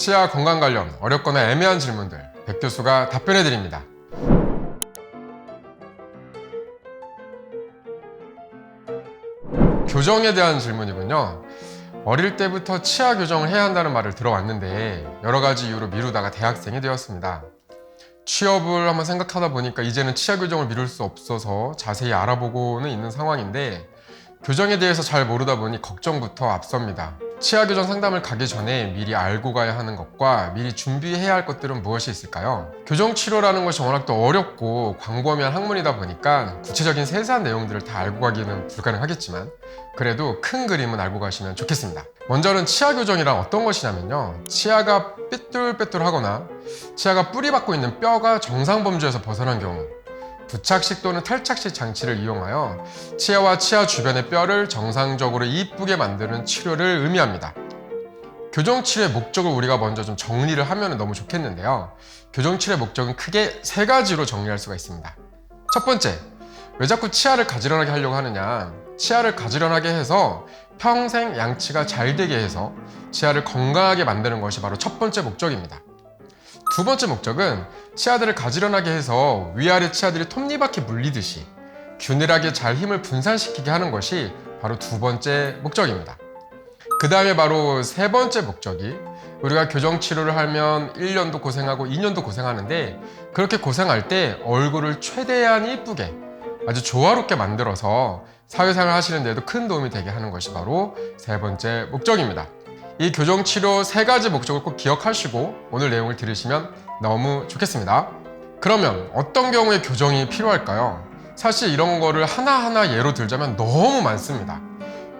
치아 건강 관련 어렵거나 애매한 질문들 백 교수가 답변해 드립니다. 교정에 대한 질문이군요. 어릴 때부터 치아 교정을 해야 한다는 말을 들어왔는데 여러 가지 이유로 미루다가 대학생이 되었습니다. 취업을 한번 생각하다 보니까 이제는 치아 교정을 미룰 수 없어서 자세히 알아보고는 있는 상황인데 교정에 대해서 잘 모르다 보니 걱정부터 앞섭니다. 치아 교정 상담을 가기 전에 미리 알고 가야 하는 것과 미리 준비해야 할 것들은 무엇이 있을까요? 교정 치료라는 것이 워낙 또 어렵고 광범위한 학문이다 보니까 구체적인 세세한 내용들을 다 알고 가기는 불가능하겠지만 그래도 큰 그림은 알고 가시면 좋겠습니다. 먼저는 치아 교정이란 어떤 것이냐면요. 치아가 삐뚤빼뚤하거나 치아가 뿌리 박고 있는 뼈가 정상 범주에서 벗어난 경우 부착식 또는 탈착식 장치를 이용하여 치아와 치아 주변의 뼈를 정상적으로 이쁘게 만드는 치료를 의미합니다. 교정 치료의 목적을 우리가 먼저 좀 정리를 하면 너무 좋겠는데요. 교정 치료의 목적은 크게 세 가지로 정리할 수가 있습니다. 첫 번째, 왜 자꾸 치아를 가지런하게 하려고 하느냐? 치아를 가지런하게 해서 평생 양치가 잘 되게 해서 치아를 건강하게 만드는 것이 바로 첫 번째 목적입니다. 두 번째 목적은 치아들을 가지런하게 해서 위아래 치아들이 톱니바퀴 물리듯이 균일하게 잘 힘을 분산시키게 하는 것이 바로 두 번째 목적입니다. 그 다음에 바로 세 번째 목적이 우리가 교정 치료를 하면 1년도 고생하고 2년도 고생하는데 그렇게 고생할 때 얼굴을 최대한 이쁘게 아주 조화롭게 만들어서 사회생활 하시는 데도 큰 도움이 되게 하는 것이 바로 세 번째 목적입니다. 이 교정 치료 세 가지 목적을 꼭 기억하시고 오늘 내용을 들으시면 너무 좋겠습니다. 그러면 어떤 경우에 교정이 필요할까요? 사실 이런 거를 하나하나 예로 들자면 너무 많습니다.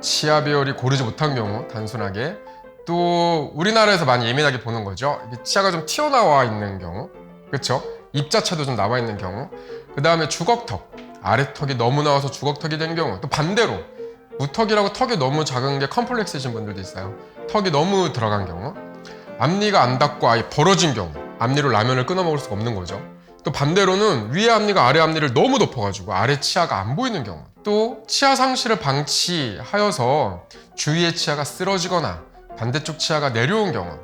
치아 배열이 고르지 못한 경우 단순하게 또 우리나라에서 많이 예민하게 보는 거죠. 치아가 좀 튀어나와 있는 경우 그렇죠? 입 자체도 좀 나와 있는 경우 그 다음에 주걱턱 아래턱이 너무 나와서 주걱턱이 된 경우 또 반대로 무턱이라고 턱이 너무 작은 게 컴플렉스이신 분들도 있어요. 턱이 너무 들어간 경우 앞니가 안 닿고 아예 벌어진 경우 앞니로 라면을 끊어 먹을 수가 없는 거죠. 또 반대로는 위에 앞니가 아래 앞니를 너무 덮어가지고 아래 치아가 안 보이는 경우 또 치아 상실을 방치하여서 주위의 치아가 쓰러지거나 반대쪽 치아가 내려온 경우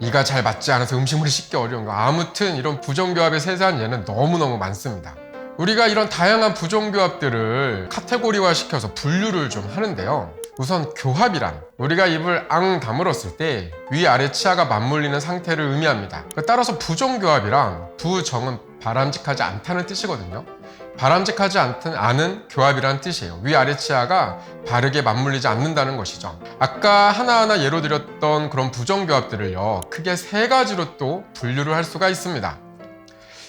이가 잘 맞지 않아서 음식물이 씻기 어려운 거 아무튼 이런 부정교합의 세세한 예는 너무너무 많습니다. 우리가 이런 다양한 부정교합들을 카테고리화 시켜서 분류를 좀 하는데요. 우선 교합이란 우리가 입을 앙 다물었을 때 위아래 치아가 맞물리는 상태를 의미합니다. 따라서 부정교합이랑 부정은 바람직하지 않다는 뜻이거든요. 바람직하지 않든 않은 교합이라는 뜻이에요. 위아래 치아가 바르게 맞물리지 않는다는 것이죠. 아까 하나하나 예로 드렸던 그런 부정교합들을요, 크게 세 가지로 또 분류를 할 수가 있습니다.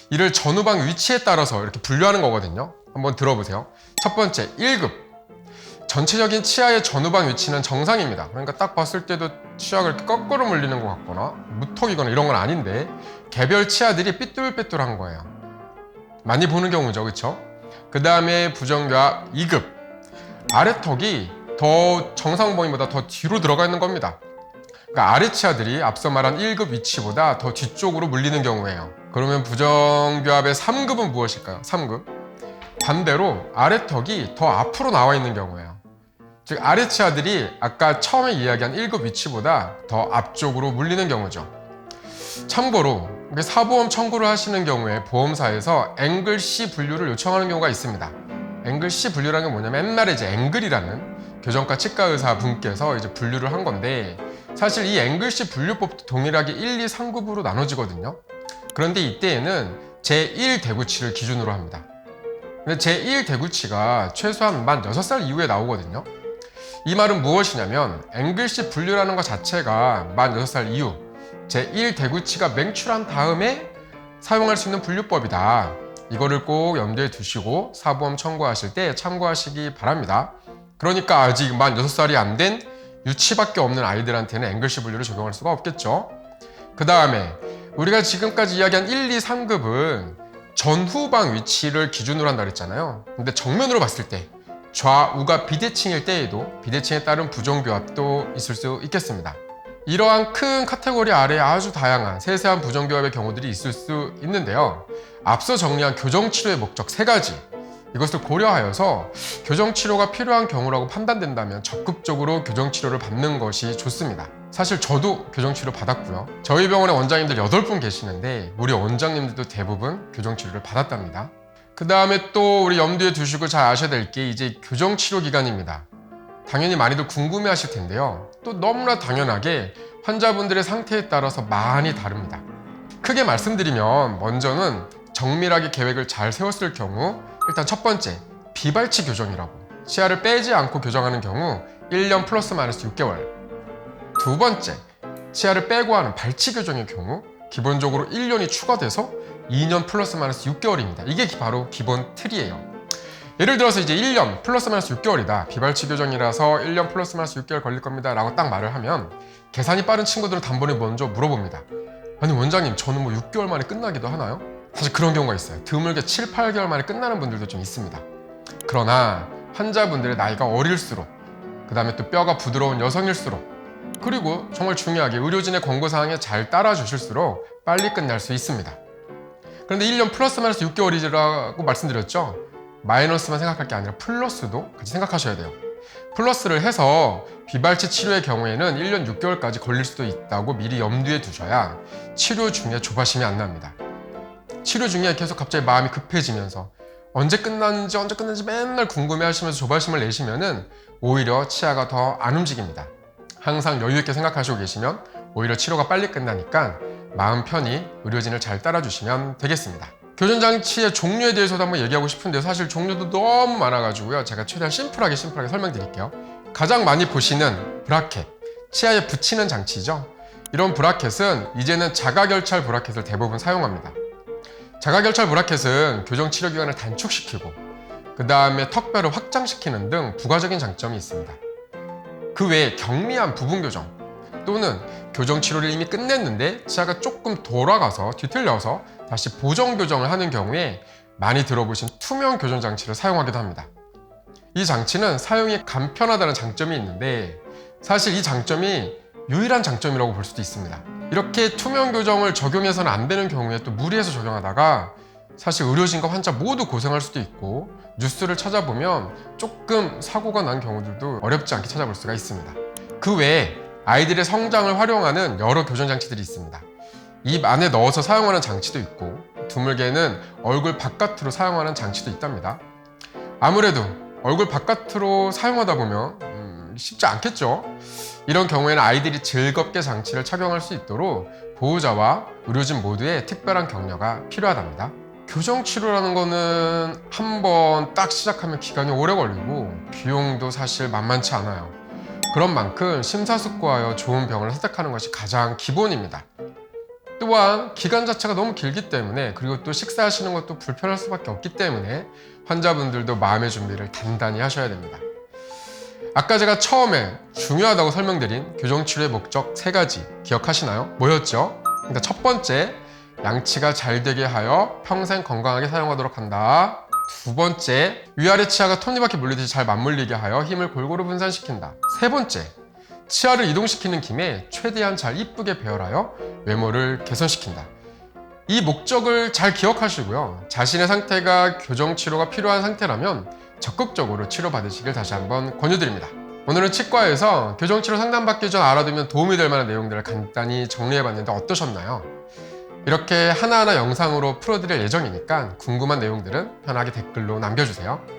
이를 전후방 위치에 따라서 이렇게 분류하는 거거든요. 한번 들어보세요. 첫 번째, 1급. 전체적인 치아의 전후방 위치는 정상입니다. 그러니까 딱 봤을 때도 치아가 이렇게 거꾸로 물리는 것 같거나 무턱이거나 이런 건 아닌데 개별 치아들이 삐뚤빼뚤한 거예요. 많이 보는 경우죠. 그렇죠? 그 다음에 부정교합 2급. 아래턱이 더 정상 범위보다 더 뒤로 들어가 있는 겁니다. 그러니까 아래 치아들이 앞서 말한 1급 위치보다 더 뒤쪽으로 물리는 경우예요. 그러면 부정교합의 3급은 무엇일까요? 3급. 반대로 아래턱이 더 앞으로 나와 있는 경우예요. 즉 아래 치아들이 아까 처음에 이야기한 1급 위치보다 더 앞쪽으로 물리는 경우죠. 참고로 사보험 청구를 하시는 경우에 보험사에서 앵글 C 분류를 요청하는 경우가 있습니다. 앵글 C 분류라는 게 뭐냐면 옛날에 이제 앵글이라는 교정과 치과 의사 분께서 이제 분류를 한 건데 사실 이 앵글 C 분류법도 동일하게 1, 2, 3급으로 나눠지거든요. 그런데 이때에는 제1 대구치를 기준으로 합니다. 근데 제1 대구치가 최소한 만 6살 이후에 나오거든요. 이 말은 무엇이냐면 앵글씨 분류라는 것 자체가 만 6살 이후 제1 대구치가 맹출한 다음에 사용할 수 있는 분류법이다. 이거를 꼭 염두에 두시고 사보험 청구하실 때 참고하시기 바랍니다. 그러니까 아직 만 6살이 안 된 유치밖에 없는 아이들한테는 앵글씨 분류를 적용할 수가 없겠죠. 그 다음에 우리가 지금까지 이야기한 1, 2, 3급은 전후방 위치를 기준으로 한다 그랬잖아요. 근데 정면으로 봤을 때 좌우가 비대칭일 때에도 비대칭에 따른 부정교합도 있을 수 있겠습니다. 이러한 큰 카테고리 아래에 아주 다양한 세세한 부정교합의 경우들이 있을 수 있는데요. 앞서 정리한 교정치료의 목적 세 가지 이것을 고려하여서 교정 치료가 필요한 경우라고 판단된다면 적극적으로 교정 치료를 받는 것이 좋습니다. 사실 저도 교정 치료 받았고요. 저희 병원에 원장님들 8분 계시는데 우리 원장님들도 대부분 교정 치료를 받았답니다. 그 다음에 또 우리 염두에 두시고 잘 아셔야 될 게 이제 교정 치료 기간입니다. 당연히 많이들 궁금해 하실 텐데요. 또 너무나 당연하게 환자분들의 상태에 따라서 많이 다릅니다. 크게 말씀드리면 먼저는 정밀하게 계획을 잘 세웠을 경우 일단 첫 번째 비발치 교정이라고 치아를 빼지 않고 교정하는 경우 1년 플러스 마이너스 6개월 두 번째 치아를 빼고 하는 발치 교정의 경우 기본적으로 1년이 추가돼서 2년 플러스 마이너스 6개월입니다. 이게 바로 기본 틀이에요. 예를 들어서 이제 1년 플러스 마이너스 6개월이다. 비발치 교정이라서 1년 플러스 마이너스 6개월 걸릴 겁니다. 라고 딱 말을 하면 계산이 빠른 친구들은 단번에 먼저 물어봅니다. 아니 원장님 저는 뭐 6개월 만에 끝나기도 하나요? 사실 그런 경우가 있어요. 드물게 7, 8개월 만에 끝나는 분들도 좀 있습니다. 그러나 환자분들의 나이가 어릴수록 그 다음에 또 뼈가 부드러운 여성일수록 그리고 정말 중요하게 의료진의 권고사항에 잘 따라주실수록 빨리 끝날 수 있습니다. 그런데 1년 플러스 마이너스 6개월이라고 말씀드렸죠? 마이너스만 생각할 게 아니라 플러스도 같이 생각하셔야 돼요. 플러스를 해서 비발치 치료의 경우에는 1년 6개월까지 걸릴 수도 있다고 미리 염두에 두셔야 치료 중에 조바심이 안 납니다. 치료 중에 계속 갑자기 마음이 급해지면서 언제 끝났는지 언제 끝났는지 맨날 궁금해 하시면서 조바심을 내시면은 오히려 치아가 더 안 움직입니다. 항상 여유 있게 생각하시고 계시면 오히려 치료가 빨리 끝나니까 마음 편히 의료진을 잘 따라주시면 되겠습니다. 교전장치의 종류에 대해서도 한번 얘기하고 싶은데 사실 종류도 너무 많아가지고요. 제가 최대한 심플하게 심플하게 설명드릴게요. 가장 많이 보시는 브라켓, 치아에 붙이는 장치죠. 이런 브라켓은 이제는 자가결찰 브라켓을 대부분 사용합니다. 자가결찰 브라켓은 교정 치료 기간을 단축시키고 그 다음에 턱뼈를 확장시키는 등 부가적인 장점이 있습니다. 그 외에 경미한 부분 교정 또는 교정 치료를 이미 끝냈는데 치아가 조금 돌아가서 뒤틀려서 다시 보정 교정을 하는 경우에 많이 들어보신 투명 교정 장치를 사용하기도 합니다. 이 장치는 사용이 간편하다는 장점이 있는데 사실 이 장점이 유일한 장점이라고 볼 수도 있습니다. 이렇게 투명 교정을 적용해서는 안 되는 경우에 또 무리해서 적용하다가 사실 의료진과 환자 모두 고생할 수도 있고 뉴스를 찾아보면 조금 사고가 난 경우들도 어렵지 않게 찾아볼 수가 있습니다. 그 외에 아이들의 성장을 활용하는 여러 교정 장치들이 있습니다. 입 안에 넣어서 사용하는 장치도 있고 드물게는 얼굴 바깥으로 사용하는 장치도 있답니다. 아무래도 얼굴 바깥으로 사용하다 보면 음, 쉽지 않겠죠. 이런 경우에는 아이들이 즐겁게 장치를 착용할 수 있도록 보호자와 의료진 모두의 특별한 격려가 필요하답니다. 교정 치료라는 거는 한 번 딱 시작하면 기간이 오래 걸리고 비용도 사실 만만치 않아요. 그런 만큼 심사숙고하여 좋은 병을 선택하는 것이 가장 기본입니다. 또한 기간 자체가 너무 길기 때문에 그리고 또 식사하시는 것도 불편할 수밖에 없기 때문에 환자분들도 마음의 준비를 단단히 하셔야 됩니다. 아까 제가 처음에 중요하다고 설명드린 교정치료의 목적 세 가지 기억하시나요? 뭐였죠? 그러니까 첫 번째, 양치가 잘 되게 하여 평생 건강하게 사용하도록 한다. 두 번째, 위아래 치아가 톱니바퀴 물리듯이 잘 맞물리게 하여 힘을 골고루 분산시킨다. 세 번째, 치아를 이동시키는 김에 최대한 잘 이쁘게 배열하여 외모를 개선시킨다. 이 목적을 잘 기억하시고요. 자신의 상태가 교정 치료가 필요한 상태라면 적극적으로 치료받으시길 다시 한번 권유드립니다. 오늘은 치과에서 교정 치료 상담받기 전 알아두면 도움이 될 만한 내용들을 간단히 정리해봤는데 어떠셨나요? 이렇게 하나하나 영상으로 풀어드릴 예정이니까 궁금한 내용들은 편하게 댓글로 남겨주세요.